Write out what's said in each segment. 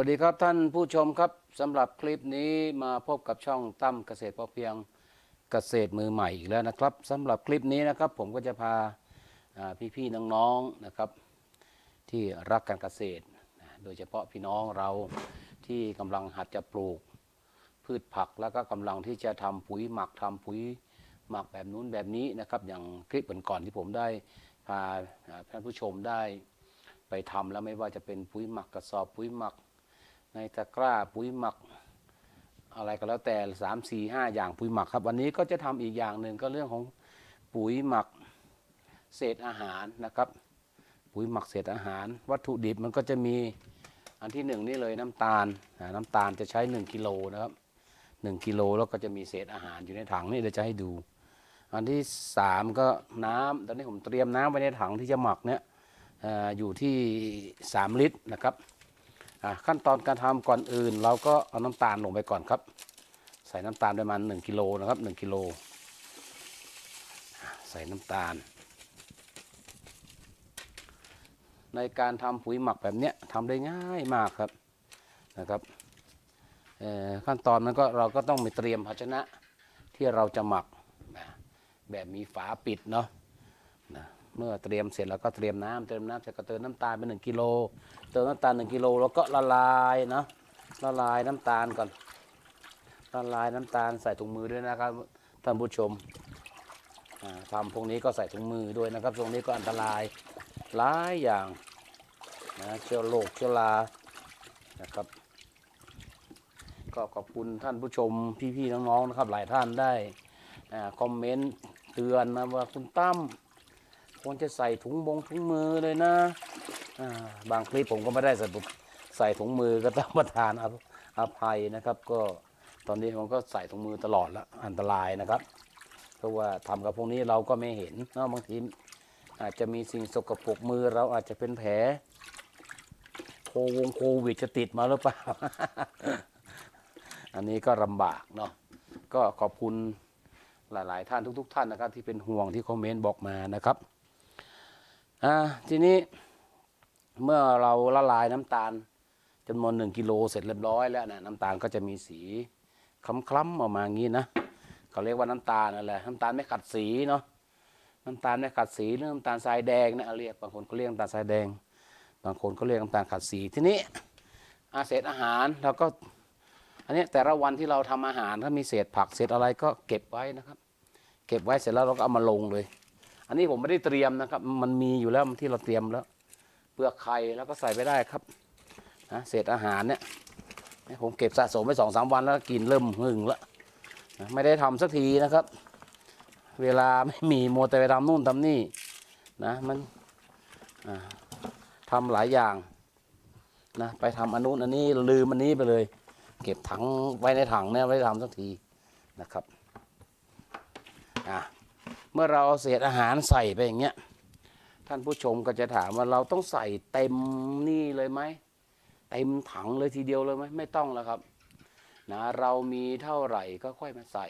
วัสดีครับท่านผู้ชมครับสำหรับคลิปนี้มาพบกับช่องตั้มเกษตรพอเพียงเกษตรมือใหม่อีกแล้วนะครับสำหรับคลิปนี้นะครับ ผมก็จะพาอ่พี่ๆน้องๆนะครับ ที่รักการเกษตร โดยเฉพาะพี่น้องเราที่กำลังหัดจะปลูก พืชผักแล้วก็กำลังที่จะทำปุ๋ยหมักทำปุ๋ยหมักแบบนู้นแบบนี้นะครับ อย่างคลิปก่อนๆที่ผมได้พาท่านผู้ชมได้ไปทำแล้วไม่ว่าจะเป็นปุ๋ยหมักกระสอบปุ๋ยหมัก ในตะกร้าปุ๋ยหมักอะไรก็แล้วแต่สามสี่ห้าอย่างปุ๋ยหมักครับ วันนี้ก็จะทำอีกอย่างหนึ่งก็เรื่องของปุ๋ยหมักเศษอาหารนะครับ ปุ๋ยหมักเศษอาหาร วัตถุดิบมันก็จะมีอันที่หนึ่งนี่เลยน้ำตาลน้ำตาลจะใช้หนึ่งกิโลนะครับหนึ่งกิโลแล้วก็จะมีเศษอาหารอยู่ในถังนี่เดี๋ยวจะให้ดู อันที่สามก็น้ำตอนนี้ผมเตรียมน้ำไว้ในถังที่จะหมักเนี่ยออยู่ที่ 3 ลิตรนะครับ ขั้นตอนการทำก่อนอื่น เราก็เอาน้ำตาลลงไปก่อนครับ ใส่น้ำตาลประมาณ1กิโลนะครับ1กิโลใส่น้ำตาล ในการทำปุ๋ยหมักแบบเนี้ยทำได้ง่ายมากครับนะครับขั้นตอนนั้นก็เราก็ต้องมีเตรียมภาชนะที่เราจะหมักแบบมีฝาปิดเนาะ เมื่อเตรียมเสร็จแล้วก็เตรียมน้ำเติมน้ำเสร็จก็เติมน้ำตาลไปหนึ่งกิโลเติมน้ำตาลหนึ่งกิโลแล้วก็ละลายนะละลายน้ำตาลก่อนละลายน้ำตาลใส่ถุงมือด้วยนะครับท่านผู้ชมอ่าทำพวกนี้ก็ใส่ถุงมือด้วยนะครับตรงนี้ก็อันตรายหลายอย่างนะเชื้อโรคเชื้อรานะครับ ก็ขอบคุณท่านผู้ชมพี่ๆน้องๆนะครับ หลายท่านได้อคอมเมนต์เตือนนะว่าคุณตั้ม ควรจะใส่ถุงบงถุงมือเลยนะอ่าบางคลิปผมก็ไม่ได้ใส่ถุงใส่ถุงมือก็ต้องประทานอภอภัยนะครับ ก็ตอนนี้ผมก็ใส่ถุงมือตลอดแล้วอันตรายนะครับ เพราะว่าทำกับพวกนี้เราก็ไม่เห็นเนาะบางทีอาจจะมีสิ่งสกปรกมือเราอาจจะเป็นแผลโควงโควิดจะติดมาหรือเปล่า อันนี้ก็ลำบากเนาะก็ขอบคุณหลาย ๆ ท่านทุก ๆ ท่านนะครับ ที่เป็นห่วงที่คอมเมนต์บอกมานะครับ อ่าทีนี้เมื่อเราละลายน้ำตาลจำนวนหนึ่งกิโลเสร็จเรียบร้อยแล้วนะน้ำตาลก็จะมีสีคล้ำๆออกมางนี้นะเขาเรียกว่าน้ำตาลนั่นแหละน้ำตาลไม่ขัดสีเนาะน้ำตาลไม่ขัดสีหรือน้ำตาลทรายแดงนะเรียกบางคนก็เรียกน้ำตาลทรายแดง บางคนก็เรียกน้ำตาลขัดสีทีนี้อาเศษอาหารเราก็อันนี้แต่ละวันที่เราทำอาหารถ้ามีเศษผักเศษอะไรก็เก็บไว้นะครับ เก็บไว้เสร็จแล้วเราก็เอามาลงเลย อันนี้ผมไม่ได้เตรียมนะครับ มันมีอยู่แล้วที่เราเตรียมแล้วเปลือกไข่แล้วก็ใส่ไปได้ครับนะเศษอาหารเนี่ยผมเก็บสะสมไปสองสามวันแล้วกินเริ่มหึงแล้วนะไม่ได้ทำสักทีนะครับ เวลาไม่มีโมแต่ไปทำนู่นทำนี่นะมันทำหลายอย่างนะไปทำอันนู้นอันนี้ลืมอันนี้ไปเลย เก็บถังไว้ในถังเนี่ยไว้ทำสักทีนะครับอะ มื่อเราเอาเศษอาหารใส่ไปอย่างเงี้ยท่านผู้ชมก็จะถามว่าเราต้องใส่เต็มนี่เลยไหมเต็มถังเลยทีเดียวเลยไหมไม่ต้องแล้วครับนะเรามีเท่าไหร่ก็ค่อยมาใส่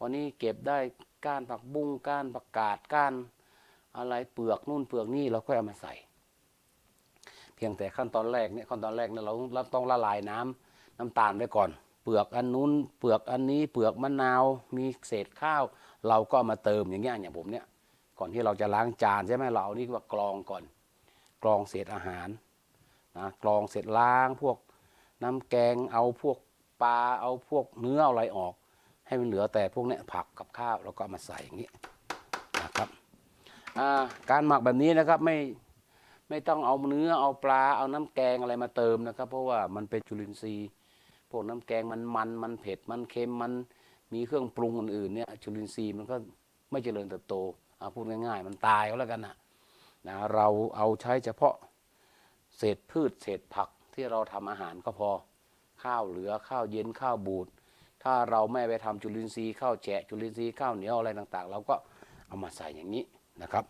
วันนี้เก็บได้ก้านผักบุ้งก้านผักกาดก้าน อะไรเปลือกนู่นเปลือกนี่เราค่อยเอามาใส่ เพียงแต่ขั้นตอนแรกเนี่ยขั้นตอนแรกเนี่ยเราเราต้องละลายน้ำน้ำตาลไว้ก่อน ปลือกอันนู้นเปลือกอันนี้เปลือกมะนาว มีเศษข้าว เราก็มาเติมอย่างเงี้ยอย่างผมเนี่ยก่อนที่เราจะล้างจานใช่ไหมเราเอานี่ว่ากรองก่อน กรองเศษอาหารนะกรองเสร็จล้างพวกน้ำแกงเอาพวกปลาเอาพวกเนื้ออะไรออก ให้มันเหลือแต่พวกเนี้ยผักกับข้าวเราก็มาใส่อย่างนี้นะครับการหมักแบบนี้นะครับไม่ไม่ต้องเอาเนื้อเอาปลาเอาน้ำแกงอะไรมาเติมนะครับ เพราะว่ามันเป็นจุลินทรีย์ พวกน้ำแกงมันมันมันเผ็ดมันเค็มมันมีเครื่องปรุงอื่นๆเนี่ยจุลินทรีย์มันก็ไม่เจริญเติบโตเอาพูดง่ายๆ มันตายก็แล้วกันนะนะเราเอาใช้เฉพาะเศษพืชเศษผักที่เราทำอาหารก็พอข้าวเหลือข้าวเย็นข้าวบูดถ้าเราไม่ไปทำจุลินทรีย์ข้าวแฉะจุลินทรีย์ข้าวเหนียวอะไรต่างๆ เราก็เอามาใส่อย่างนี้นะครับ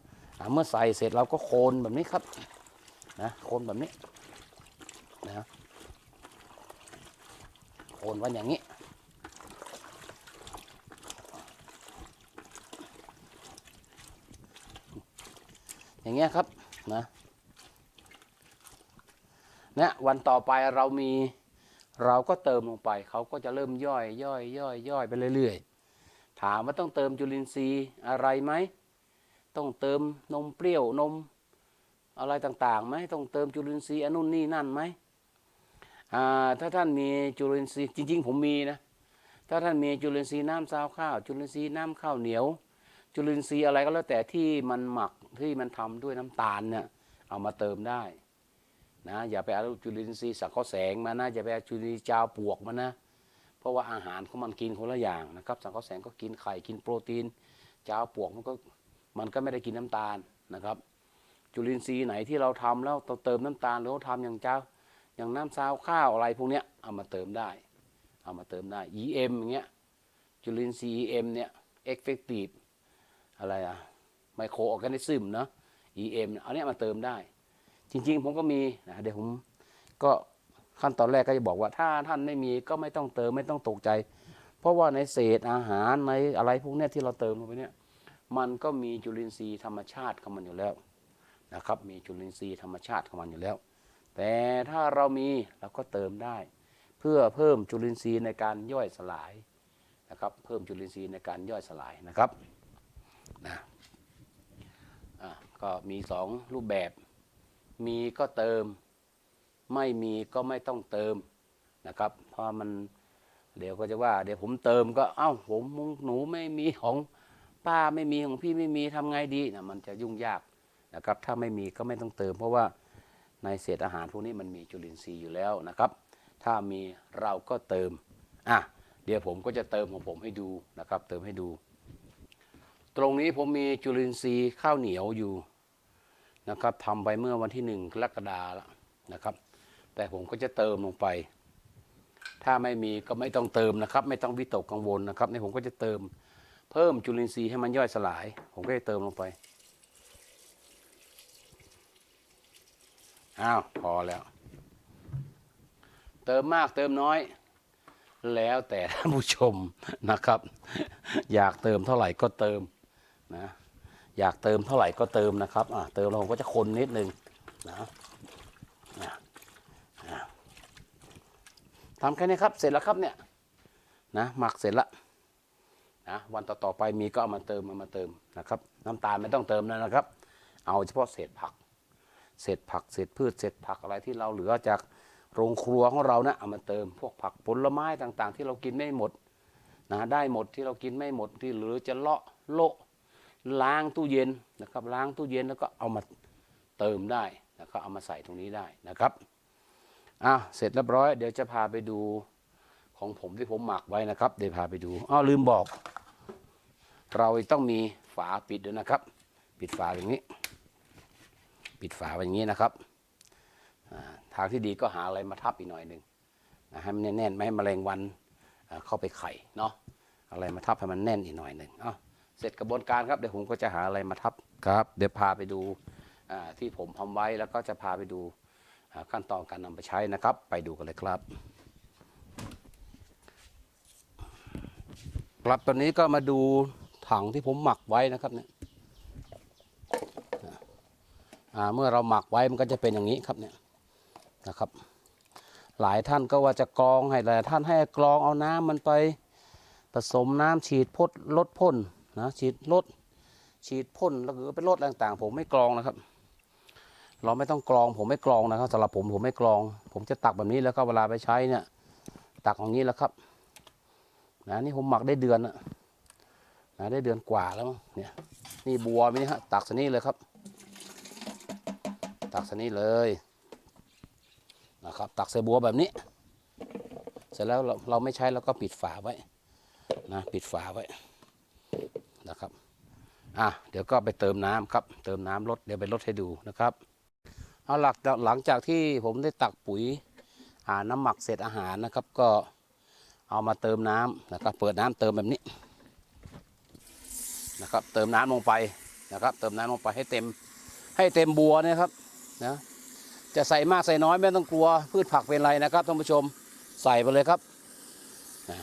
เมื่อใส่เสร็จเราก็โคนแบบนี้ครับนะโคนแบบนี้นะ โคนไว้อย่างนี้ อย่างเงี้ยครับนะนะวันต่อไปเรามีเราก็เติมลงไป เขาก็จะเริ่มย่อยย่อยย่อยย่อยไปเรื่อยๆ ถามว่าต้องเติมจุลินทรีย์อะไรไหม ต้องเติมนมเปรี้ยวนมอะไรต่างๆไหมต้องเติมจุลินทรีย์อนนู่นนี่นั่นไหม ถ้าท่านมีจุลินทรีย์จริง ๆ ผมมีนะถ้าท่านมีจุลินทรีย์น้ำซาวข้าว จุลินทรีย์น้ำข้าวเหนียว จุลินทรีย์อะไรก็แล้วแต่ที่มันหมักที่มันทำด้วยน้ำตาลเนี่ยเอามาเติมได้นะอย่าไปเอาจุลินทรีย์สังเคราะห์แสงมานะอย่าไปเอาจุลินทรีย์จาวปวกมานะ เพราะว่าอาหารของมันกินคนละอย่างนะครับ สังเคราะห์แสงก็กินไข่กินโปรตีนจาวปวกมันก็มันก็ไม่ได้กินน้ำตาลนะครับ จุลินทรีย์ไหนที่เราทำแล้วเราเติมน้ำตาลหรือเราทำอย่างจ้า อย่างน้ำซาวข้าวอะไรพวกเนี้ยเอามาเติมได้ เอามาเติมได้ EM อย่างเงี้ยจุลินทรีย์ EM เนี่ย effective อะไรอะไมโครออร์แกนิซึมเนาะ EM เอาเนี้ยมาเติมได้ จริง ๆ ผมก็มีนะเดี๋ยวผมก็ขั้นตอนแรกก็จะบอกว่าถ้าท่านไม่มีก็ไม่ต้องเติมไม่ต้องตกใจ เพราะว่าในเศษอาหารในอะไรพวกเนี้ยที่เราเติมลงไปเนี่ยมันก็มีจุลินทรีย์ธรรมชาติของมันอยู่แล้วนะครับ มีจุลินทรีย์ธรรมชาติของมันอยู่แล้ว แต่ถ้าเรามีเราก็เติมได้ เพื่อเพิ่มจุลินทรีย์ในการย่อยสลายนะครับ เพิ่มจุลินทรีย์ในการย่อยสลายนะครับนะอะก็มีสองรูปแบบ มีก็เติม ไม่มีก็ไม่ต้องเติมนะครับ เพราะมันเดี๋ยวก็จะว่า เดี๋ยวผมเติมก็เอ้าผมหนูไม่มีของป้าไม่มีของพี่ไม่มีทำไงดีนะมันจะยุ่งยากนะครับ ถ้าไม่มีก็ไม่ต้องเติม เพราะว่า ในเศษอาหารพวกนี้มันมีจุลินทรีย์อยู่แล้วนะครับ ถ้ามีเราก็เติมอะเดี๋ยวผมก็จะเติมของผมให้ดูนะครับ เติมให้ดู ตรงนี้ผมมีจุลินทรีย์ข้าวเหนียวอยู่นะครับทำไปเมื่อวันที่หนึ่งกรกฎาแล้วนะครับ แต่ผมก็จะเติมลงไป ถ้าไม่มีก็ไม่ต้องเติมนะครับ ไม่ต้องวิตกกังวลนะครับในผมก็จะเติมเพิ่มจุลินทรีย์ให้มันย่อยสลาย ผมก็จะเติมลงไป อ้าวพอแล้ว เติมมากเติมน้อย แล้วแต่ท่านผู้ชมนะครับ อยากเติมเท่าไหร่ก็เติมนะอยากเติมเท่าไหร่ก็เติมนะครับอะเติมแล้วผมก็จะคนนิดนึงนะนะนะทำแค่นี้ครับ เสร็จแล้วครับเนี่ยนะหมักเสร็จละนะวันต่อๆไปมีก็เอามาเติมเอามาเติมนะครับ น้ำตาลไม่ต้องเติมแล้วนะครับ เอาเฉพาะเศษผัก เศษผักเศษพืชเศษผักอะไรที่เราเหลือจากโรงครัวของเรานะเอามาเติมพวกผักผลไม้ต่างๆ ที่เรากินไม่หมดนะได้หมดที่เรากินไม่หมดที่เหลือจะเลาะโละล้างตู้เย็นนะครับล้างตู้เย็นแล้วก็เอามาเติมได้แล้วก็เอามาใส่ตรงนี้ได้นะครับอะเสร็จเรียบร้อยเดี๋ยวจะพาไปดูของผมที่ผมหมักไว้นะครับ เดี๋ยวพาไปดูอ้าวลืมบอก เราต้องมีฝาปิดด้วยนะครับ ปิดฝาอย่างนี้ ปิดฝาไว้อย่างนี้นะครับอ่าทางที่ดีก็หาอะไรมาทับอีกหน่อยหนึ่งนะให้มันแน่นๆไม่ให้แมลงวันอ่าเข้าไปไข่เนาะอะไรมาทับให้มันแน่นอีกหน่อยหนึ่งเอาเสร็จกระบวนการครับเดี๋ยวผมก็จะหาอะไรมาทับครับ เดี๋ยวพาไปดูอ่าที่ผมทำไว้แล้วก็จะพาไปดูอ่าขั้นตอนการนำไปใช้นะครับ ไปดูกันเลยครับครับตอนนี้ก็มาดูถังที่ผมหมักไว้นะครับเนี่ย อ่า เมื่อเราหมักไว้มันก็จะเป็นอย่างนี้ครับเนี่ยนะครับ หลายท่านก็ว่าจะกรองให้หลายท่านให้กรองเอาน้ำมันไปผสมน้ำฉีดพ่นลดพ่นนะฉีดลดฉีดพ่นแล้วก็ไปลดต่างๆ ผมไม่กรองนะครับ เราไม่ต้องกรองผมไม่กรองนะครับสำหรับผมผมไม่กรอง ผมจะตักแบบนี้แล้วก็เวลาไปใช้เนี่ยตักอย่างนี้แล้วครับนะนี่ผมหมักได้เดือนนะนะได้เดือนกว่าแล้วเนี่ยนี่บัวมีฮะตักสนี้เลยครับ ตักใส่นี้เลยนะครับ ตักใส่บัวแบบนี้ เสร็จแล้วเราเราไม่ใช้เราก็ปิดฝาไว้นะปิดฝาไว้นะครับอะเดี๋ยวก็ไปเติมน้ำครับ เติมน้ำลดเดี๋ยวไปลดให้ดูนะครับเอาหลักหลังจากที่ผมได้ตักปุ๋ยอ่าน้ำหมักเศษอาหารนะครับ ก็เอามาเติมน้ำนะครับ เปิดน้ำเติมแบบนี้นะครับ เติมน้ำลงไปนะครับ เติมน้ำลงไปให้เต็มให้เต็มบัวนะครับ นะจะใส่มากใส่น้อยไม่ต้องกลัวพืชผักเป็นไรนะครับท่านผู้ชมใส่ไปเลยครับนะ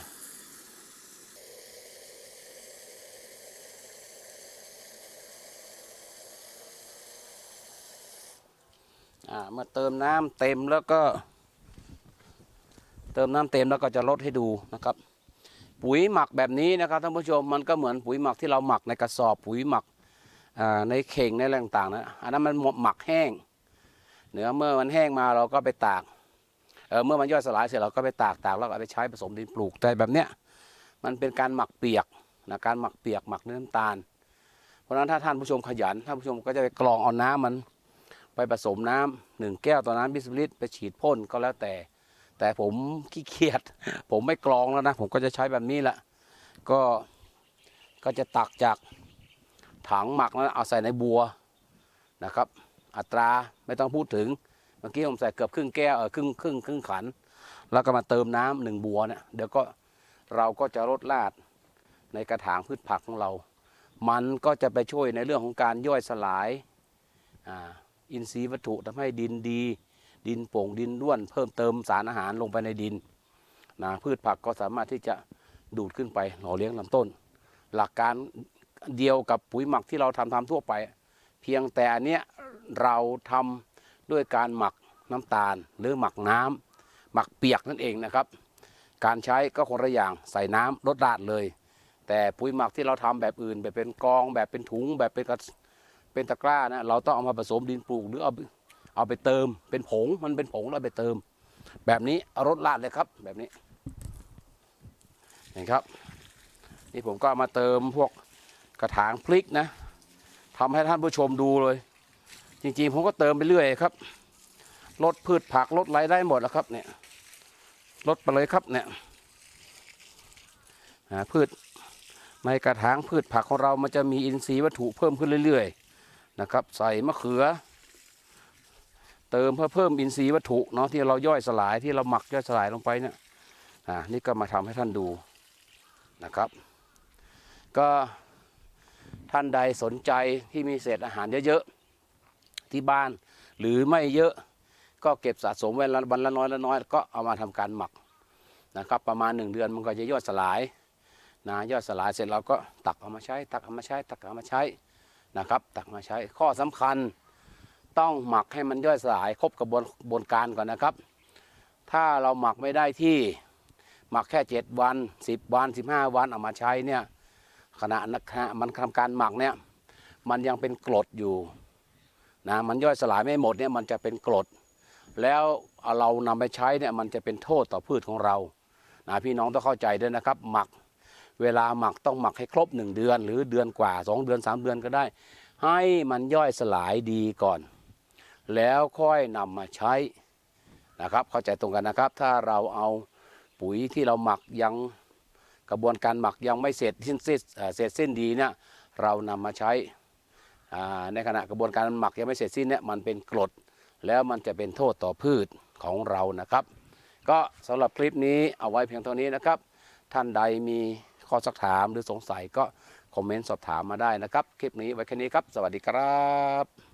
อ่าเมื่อเติมน้ำเต็มแล้วก็ เติมน้ำเต็มแล้วก็จะลดให้ดูนะครับ ปุ๋ยหมักแบบนี้นะครับท่านผู้ชมมันก็เหมือนปุ๋ยหมักที่เราหมักในกระสอบปุ๋ยหมักในเข่งในอะไรต่างๆนะอันนั้นมันหมักแห้ง เนื้อเมื่อมันแห้งมาเราก็ไปตากเออเมื่อมันย่อยสลายเสร็จเราก็ไปตากตากแล้วก็เอาไปใช้ผสมดินปลูกแต่แบบเนี้ยมันเป็นการหมักเปียกนะการหมักเปียกหมักเนื้อน้ำตาล เพราะฉะนั้นถ้าท่านผู้ชมขยันท่านผู้ชมก็จะไปกรองเอาน้ำมัน ไปผสมน้ำหนึ่งแก้วต่อน้ำบิสลิตรไปฉีดพ่นก็แล้วแต่ แต่ผมขี้เกียจผมไม่กรองแล้วนะ ผมก็จะใช้แบบนี้แหละก็ก็จะตักจากถังหมักแล้วเอาใส่ในบัวนะครับ อัตราไม่ต้องพูดถึงเมื่อกี้ผมใส่เกือบครึ่งแก้วเออครึ่งครึ่งครึ่งขัน แล้วก็มาเติมน้ำหนึ่งบัวเนี่ยเดี๋ยวก็เราก็จะลดลาดในกระถางพืชผักของเรา มันก็จะไปช่วยในเรื่องของการย่อยสลายอาอินทรีย์วัตถุทำให้ดินดี ดินโป่งดินด้วน เพิ่มเติมสารอาหารลงไปในดินนะพืชผักก็สามารถที่จะดูดขึ้นไปหล่อเลี้ยงลำต้น หลักการเดียวกับปุ๋ยหมักที่เราทำทำทั่วไป เพียงแต่อันเนี้ย เราทำด้วยการหมักน้ำตาล หรือหมักน้ำหมักเปียกนั่นเองนะครับ การใช้ก็คนละอย่างใส่น้ำลดราดเลย แต่ปุ๋ยหมักที่เราทำแบบอื่น แบบเป็นกองแบบเป็นถุงแบบเป็นกระเป็นตะกร้านะเราต้องเอามาผสมดินปลูกหรือเอาเอาไปเติมเป็นผงมันเป็นผงแล้วไปเติม แบบนี้เอารถลาดเลยครับแบบนี้เห็นครับ นี่ผมก็ามาเติมพวกกระถางพริกนะทำให้ท่านผู้ชมดูเลย จริงๆผมก็เติมไปเรื่อยครับลดพืชผักลดไรได้หมดแล้วครับ เนี่ยลดไปเลยครับเนี่ยพืชในกระถางพืชผักของเรามันจะมีอินทรีย์วัตถุเพิ่มขึ้นเรื่อยๆนะครับ ใส่มะเขือ เติมเพื่อเพิ่มอินทรีย์วัตถุเนาะที่เราย่อยสลายที่เราหมักย่อยสลายลงไปเนี่ยอ่านี่ก็มาทำให้ท่านดูนะครับ ก็ท่านใดสนใจที่มีเศษอาหารเยอะๆ ที่บ้าน หรือไม่เยอะก็เก็บสะสมไว้ละวันละน้อยละน้อย ก็เอามาทำการหมักนะครับ ประมาณหนึ่งเดือนมันก็จะย่อยสลายนะย่อยสลายเสร็จเราก็ตักเอามาใช้ ตักเอามาใช้ ตักเอามาใช้นะครับ ตักมาใช้ข้อสำคัญต้องหมักให้มันย่อยสลายครบกระบวนกระบวนการก่อนนะครับ ถ้าเราหมักไม่ได้ที่หมักแค่เจ็ดวันสิบวันสิบห้าวันเอามาใช้เนี่ยขณะนักมันทำการหมักเนี่ยมันยังเป็นกรดอยู่ นะมันย่อยสลายไม่หมดเนี่ยมันจะเป็นกรด แล้วเอาเรานำไปใช้เนี่ยมันจะเป็นโทษต่อพืชของเรานะพี่น้องต้องเข้าใจด้วยนะครับ หมักเวลาหมักต้องหมักให้ครบหนึ่งเดือน หรือเดือนกว่าสองเดือนสามเดือนก็ได้ ให้มันย่อยสลายดีก่อน แล้วค่อยนำมาใช้นะครับ เข้าใจตรงกันนะครับ ถ้าเราเอาปุ๋ยที่เราหมักยังกระบวนการหมักยังไม่เสร็จสิ้นเสร็จสิ้นดีเนี่ยเรานำมาใช้ ในขณะกระบวนการหมักยังไม่เสร็จสิ้นเนี่ยมันเป็นกรด แล้วมันจะเป็นโทษต่อพืชของเรานะครับ ก็สำหรับคลิปนี้เอาไว้เพียงเท่านี้นะครับ ท่านใดมีข้อสักถามหรือสงสัยก็คอมเมนต์สอบถามมาได้นะครับ คลิปนี้ไว้แค่นี้ครับ สวัสดีครับ